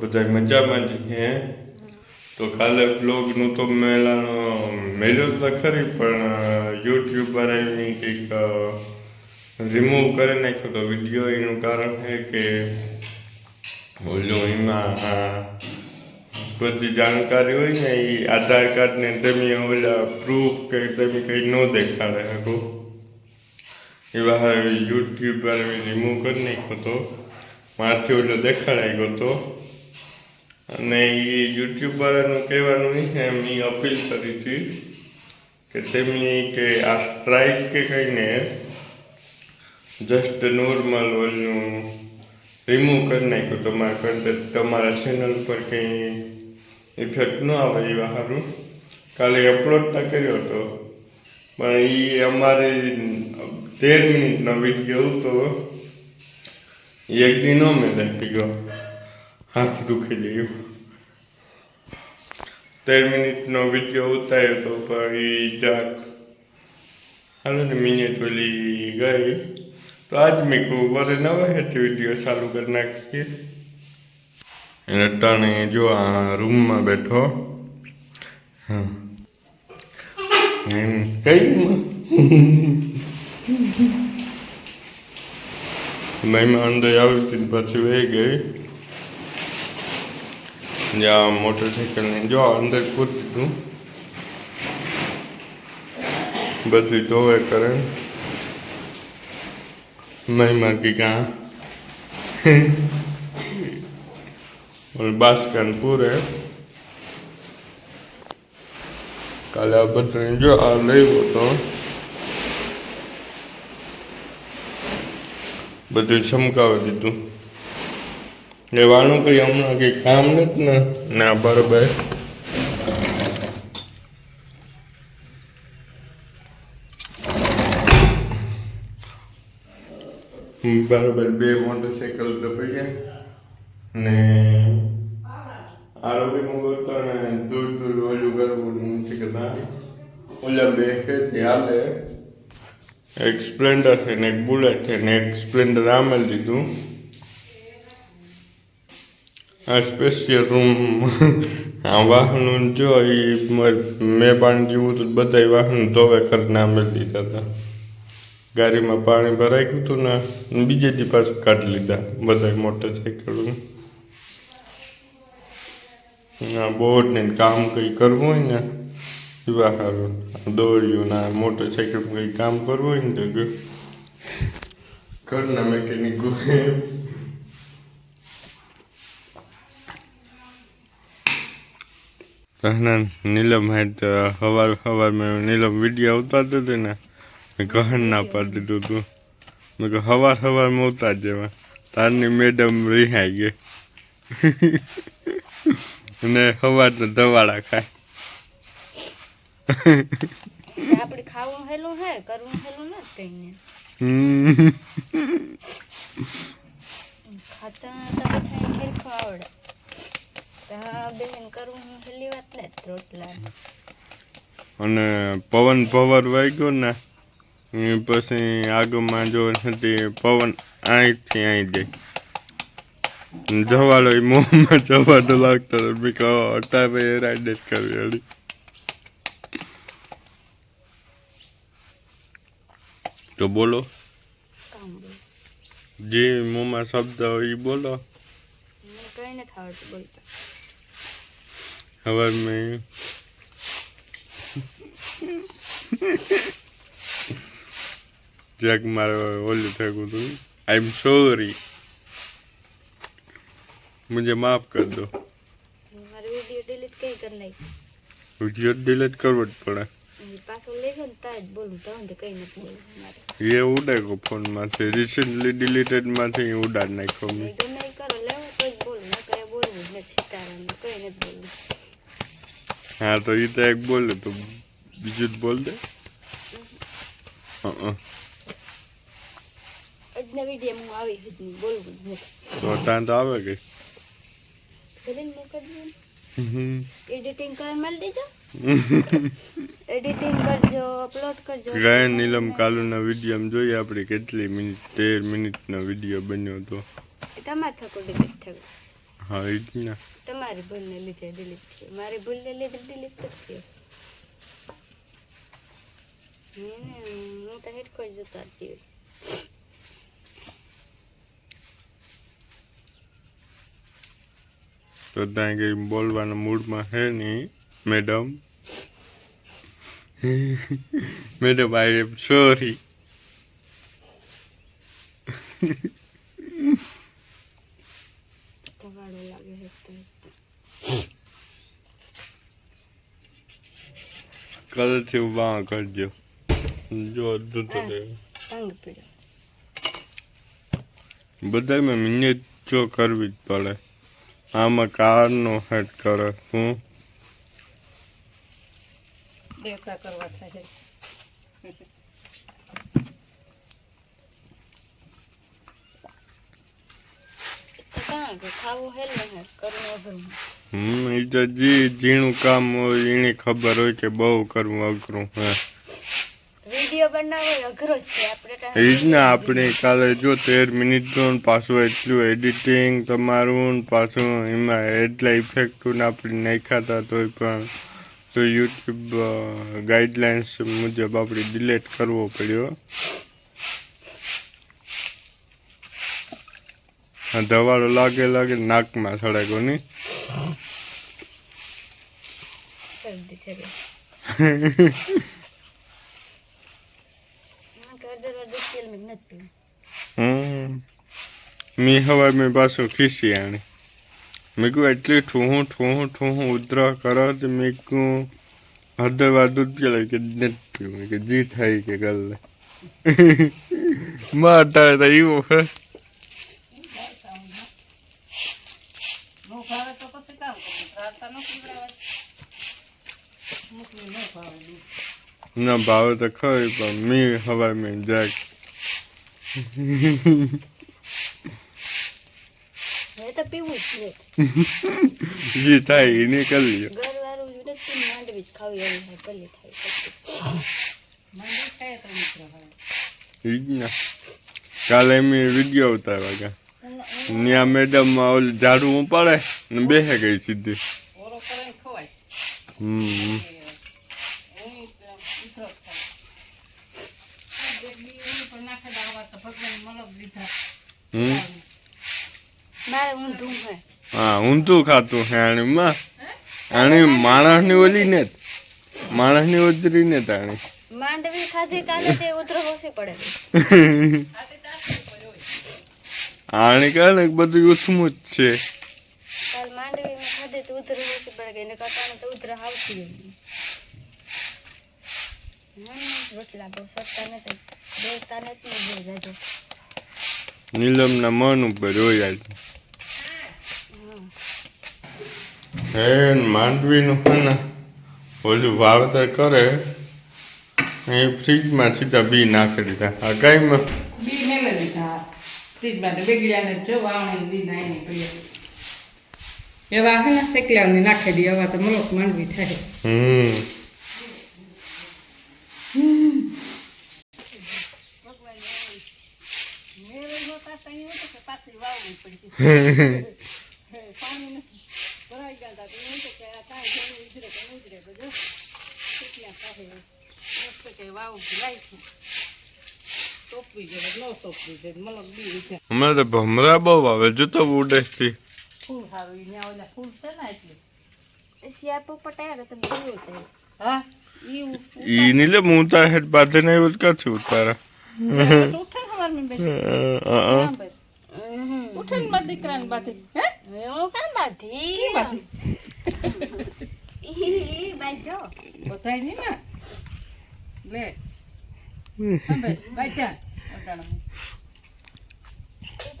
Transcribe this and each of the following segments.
બધા મજામાં જ છે. તો કાલે બ્લોગનું તો મેલાનો મેળ્યો તો ખરી, પણ યુટ્યુબર એની કંઈક રિમૂવ કરી નાખ્યો તો વીડિયો એનું કારણ છે કે, ઓલો એમાં બધી જાણકારી હોય ને એ આધાર કાર્ડને તમે ઓલા પ્રૂફ કે તમે કંઈ ન દેખાડે શકો. એવા યુટ્યુબ પર રિમૂવ કરી નાખ્યો તો, મારથી ઓલો દેખાડાઈ ગયો તો. અને એ યુટ્યુબરનું કહેવાનું એ એમ એ અપીલ કરી હતી કે તેમની કે આ સ્ટ્રાઇક કે કહીને જસ્ટ નોર્મલ ઓલનું રિમૂવ કરી નાખ્યું તમારા કન્ટેન્ટ તમારા ચેનલ પર કંઈ ઇફેક્ટ ન આવે એવા સારું કાલે અપલોડ ના કર્યો હતો, પણ એ અમારે તેર મિનિટનો વીડિયો હતો. એ એક દી નો મેં લખી ગયો. હાથ દુખી ગયું તેર મિનિટનો વીડિયો ઉતાર્યો તો પણ જાક હાલો ને મિનિટ ઓલી ગઈ. તો આજ મેં કહું વરે નવા હેઠી વીડિયો ચાલુ કરી નાખીએ. એને અટાણે જો આ રૂમમાં બેઠો. હા. કઈ મહેમાન અંદર આવી હતી પછી વહી ગઈ. જ્યાં મોટરસાઇકલની જો અંદર કૂદી દીધું બધું ધોવે કરે. નહીં માગી કાં. બાસ્કન પૂરે. કાલે આ બધું જો આ લઈ તો. બધું ચમકાવી દીધું. લેવાનું કઈ હમણાં કઈ કામ નથી ને, ના બરાબર. બરાબર, બે મોટરસાઇકલ તો ગયા ને આરોગ્યમાં ગોતો ને દૂર દૂર ઓલું કરવું નથી કરતા ઓલા બે છે હાલે. એક સ્પ્લેન્ડર છે ને એક બુલેટ છે ને એક સ્પ્લેન્ડર આમેલ દીધું. આ સ્પેશિયલ રૂમ આ વાહનો જો એ મેં પાણી જેવું તો બધા વાહન ધોવે કરીને અમે દીધા હતા ગાડીમાં પાણી ભરાઈ ગયું હતું ને બીજે દી પાછું કાઢી લીધા બધા મોટરસાઇકલો ના બોર્ડને કામ કંઈ કરવું હોય ને એવા સારું દોડ્યું ના મોટરસાઇકલ કંઈ કામ કરવું હોય ને તો ઘરના મેકેનિક કહના નીલમ સવાર હવાર મેં નીલમ વીડિયો ઉતારતી હતી ને મેં કહન ના પાડી દીધું હતું મેં કહું હવાર હવારમાં ઉતાર જેવા. તારની મેડમ રિહાઈ ગઈ. અને હવારના દવાડા ખાય. આપણે ખાવું હેલું હે કરવું હેલું નથી કઈને. ખાતા તો બધા હેરખું આવડે. તા બેન કરવું હેલી વાત ને રોટલા. અને પવન પવર વાગ્યો ને એ પછી આગમાં જો નથી પવન અહીંથી અહીં જાય જવાડો એ મોંમાં જવાડો લાગતો હતો બી કહો અટારે રાઈડ જ કરવી હળી. તો બોલો. જે મોંમાં શબ્દ હોય એ બોલો. કઈ નથી આવડતું બોલતા. હવે મેં જગ મારે ઓલું થયું હતું आई एम सॉरी मुझे माफ कर दो મારી વિડીયો ડિલીટ કઈ કરી નાખી વિડીયો ડિલીટ કરવો જ પડે અને પાછો લેખો ને તાજ બોલું તો ને કઈ નથી બોલવું મારે એ ઉડે ગયો ફોનમાંથી રિસેન્ટલી ડિલીટેડમાંથી ઉડાડ નાખ્યો એ મેં હા તો એ તો એક બોલે તો બીજું જ બોલ દે તો ત્યાં તો આવે કે એડિટિંગ કરવા મળી દેજો એડિટિંગ કરજો અપલોડ કરજો ગાયન નીલમ કાલુના વીડિયો જોઈએ આપણે કેટલી મિનિટ તેર મિનિટનો વીડિયો બન્યો હતો તમારે થકો થયું હા એ જ ને તમારી ભૂલને લીધે ડિલીટ થયું. મારી ભૂલને લીધે ડિલીટ નથી થયું. હું તો હેટકો જ જોતા હતી. તો ત્યાં કંઈ બોલવાના મૂડમાં હે નહીં madam madam I am sorry ધવાડો લાગે છે તો કલરથી ઊભા કરજો જો અડધું તો બધામાં મિનિટ જો કરવી જ પડે આમાં કારનો હેડ કરે હું દેવતા કરવા થાય ખાવું હેલ કરવું હમ એ તો જે ઝીણું કામ હોય એને ખબર હોય કે બહુ કરવું અઘરું હે. વીડિયો બનાવવો એ અઘરો જ છે આપણે એ જ ને આપણે કાલે જો તેર મિનિટનું ને પાછું એટલું એડિટિંગ તમારું પાછું એમાં એટલા ઇફેક્ટો આપણે નાખ્યા હતા તોય પણ તો યુટ્યુબ ગાઈડલાઇન્સ મુજબ આપણે ડિલેટ કરવો પડ્યો. દવાડો લાગે લાગે નાકમાં સળાગ્યો નહીં મેં હવે મેં પાછું ખીસી આણી. મેં કહું એટલી ઠૂહું ઠૂહું ઠૂહું ઉધરા કરો તો મેં કહું હળદર વાર દૂધ પેલા કે નથી કે જી થાય કે ગલ્લે. માટા તો એવું હે નો ભાવે તો પછી કામ પીવડાવે નો ભાવે દૂધ ના ભાવે તો ખરી પણ મેં હવે મેં જાય તો પીવું જ છે. જી થાય એને કરી લ્યો. ઘરવાળું જ નથી માંડવી જ ખાવી થાય ખાય તો મિત્ર કાલે મેં વીડિયો ઉતાર્યા ગયા. ત્યાં મેડમ ઓલી ઝાડુ ઉપાડે ને બેસે ગઈ સીધી. હમ હું ઊંધું ખાતું હે? આણી માણસની ઓલી ને. માણસની ઓજરી ને તાણી માંડવી ખાધી કાલે તે ઉતરો ઓછી પડે. આણી કાલે બધું ઉથમું જ છે. કાલ માંડવી ખાધી તો ઉધરો ઓછી પડે ગઈ તો ઉધરા આવતી હતી રોટલા બહુ નથી નથી નીલમના મન ઉપર હોય આજ હે. માંડવીનું ને ઓલું વાવેતર કરે એ ફ્રીજમાં સીધા બી નાખી દીધા. આ કાંઈમાં બી મેલે દીધા. ફ્રીજમાં તો બેગડ્યા ને જો વાવણી બી પડી એવા હે ને શેકલાની નાખી દે હવે તો મલક માંડવી થાય હમ હમણાં તો ભમરા બહુ આવે જો તો ઉડેથી ફૂલ સારું? અહીંયા ઓલા ફૂલ છે ને એટલે શિયાળ પોપટ આવ્યા તો બોલું તે હા? ઈ ઈ નીલે હું તાર હેઠ બાંધે ને એવું કાથી ઉતારા. ઉઠે ને હવારમાં બેસી અ, અ. ઉઠે ને મારા દીકરાને બાથી હે? હું કામ બાંધી? ઈ બાથી ઈ બાંધ્યો બધાય નહીં ને? લે. હા ભાઈ બાજા અટાણા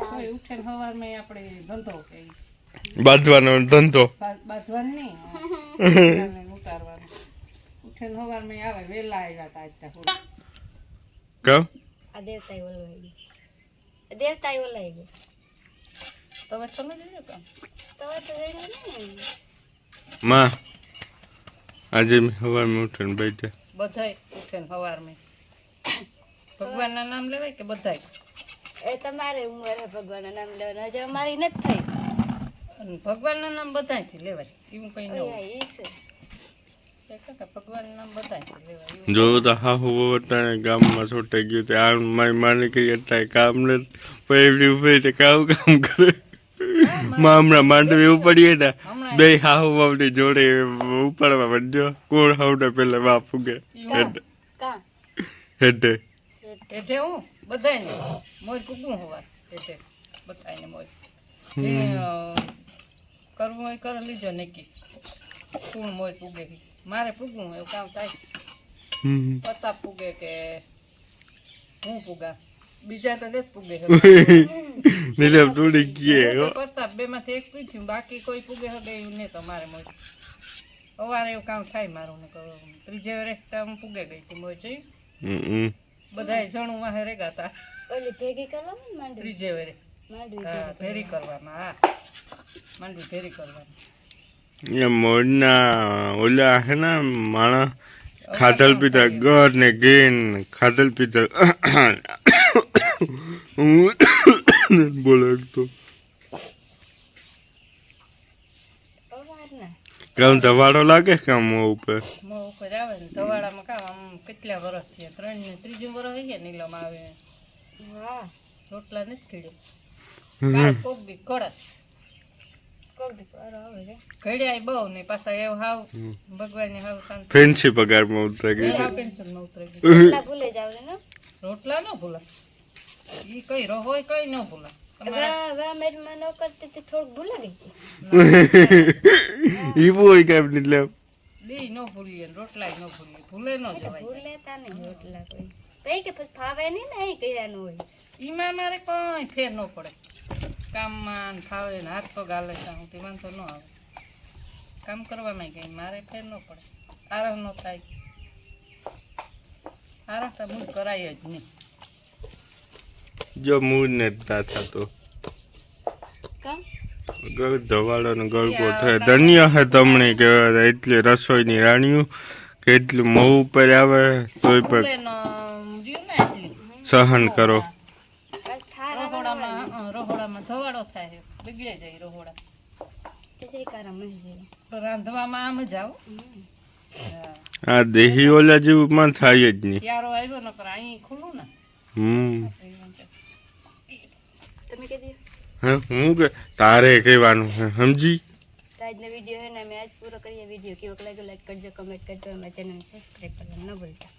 કોઈ ઉઠે ને હવારમાં આપણે ધંધો કે બાંધવાનો ધંધો. બાંધવાનું નહીં. ઉતારવાનું. ઉઠે હવારમાં આવે. વેલા આવ્યા તા આજ ત્યાં કહો આ દેવતાએ ઓલવાઈ ગયું તમે તમે જોયું કામ? તમે તો જઈને માં આજે મેં સવારમાં ઉઠીને બેઠા. બધાય ઉઠે ને સવારમાં ભગવાનના નામ લેવાય કે બધાય? એ તમારે ઉંમર ભગવાનના નામ લેવાનું. હજી અમારી નથી ભગવાનના નામ બધાયથી લેવાય. એવું કંઈ ન હોય. અહીંયા ઈ છે. તે કાકા ભગવાનના નામ બધાયથી લેવાય. એવું જો તો હાહુ વટાણે ગામમાં છોટે ગયું તે આ મારી માની કઈ અત્યારે કામ ને પહેલી ઊભી તે કામ કામ કરે. માં હમણાં માંડવી ઉપડીએ ને હમણાં બે હાહુ બાપની જોડે ઉપાડવા માંડ્યો. કોણ હાઉને પેલા બાપુ કે હેડ. કાં? હેડ. એઠે હું બધાયને. મોજ કૂકું હોવા. એઠે બધાયને મોજ જેને અ, કરવું હોય કરી લીજો નક્કી. કુણ મોર પૂગે. મારે પૂગવું એવું કામ થાય. હમ. પતા પૂગે કે હું પૂગા? બીજા તો દેશ પૂગે નીલમ થોડી ગયે પ્રતાપ બે માંથી એક પૂછ્યું બાકી કોઈ પૂગે હવે એવું નહીં તો મારે મોજ સવારે એવું કામ થાય મારું ને કરો. ત્રીજે વર્ષ હું પૂગે ગઈ હતી મોજ જોઈ બધાય જણું વાહે રેગા હતા ઓલી ભેગી કરવાની ને માંડવી? ત્રીજે વરે. માંડવી હા ફેરી કરવામાં હા. માંડવી ફેરી કરવાની. એ મોરના ઓલા હે ને માણા ખાધલ પીધલ ગર ને ગેન ખાધલ પીધા. બોલો તો. ધવાડો લાગે કામ ઉપર? મોં ઉપર આવે ને ધવાડામાં કામ આમ કેટલા વર્ષ થયા? ત્રણ ને ત્રીજું વર્ષ થઈ ગયા નીલમ આવે. રોટલા નથી ખીડ્યું કોક બી કડક ઘડિયાય બહુ ને પાછા એવું હાવ ભગવાનને હાવ શાંતિ. ફેન્સી પગારમાં ઉતરા ગઈ પેન્શનમાં ઉતરી ગયું. એટલા ભૂલે જ ને? રોટલા ન ભૂલા. ઈ કઈ રહોય કઈ ન ભૂલા. ન ભૂલે ન ભૂલીએ ને રોટલાય ભૂલીએ. ભૂલે ન જવાય. ભૂલેતા નહીં રોટલા કોઈ. કે પછી ફાવે નહીં ને કર્યાનું હોય. ઈમાં મારે કઈ ફેર ન પડે. કામમાં ફાવે ને હાથ પગ હાલે ત્યાં સુધી વાંધો ન આવે. કામ કરવામાં કઈ મારે ફેર ન પડે. આરામ ન થાય. આરામ તો મૂળ કરાય જ નહીં. જો મૂળ ને તા થતો. ગળ ધવાડો ને ગળગોટ થાય ધન્ય હે તમને કહેવાય એટલી રસોઈની રાણીઓ કે એટલું મોં ઉપર આવે તોય પણ સહન કરો. રહોડામાં હં, રહોડામાં ધવાડો થાય છે બગડે જાય રહોડા. રાંધવામાં આમ જ આવો. હા. આ દેહી ઓલા જેવું માં થાય જ નહીં. યારો આવ્યો ને પણ અહીં ખુલ્લું ને. હમ. તમે દો. હું કે તારે કહેવાનું હે સમજી? આજનો વીડિયો હે ને અમે આજ પૂરો કરીએ. વીડિયો કેવો લાગ્યો લાઈક કરજો કમેન્ટ કરજો અમારા ચેનલ સબસ્ક્રાઈબ કરવાનું ન ભૂલતા.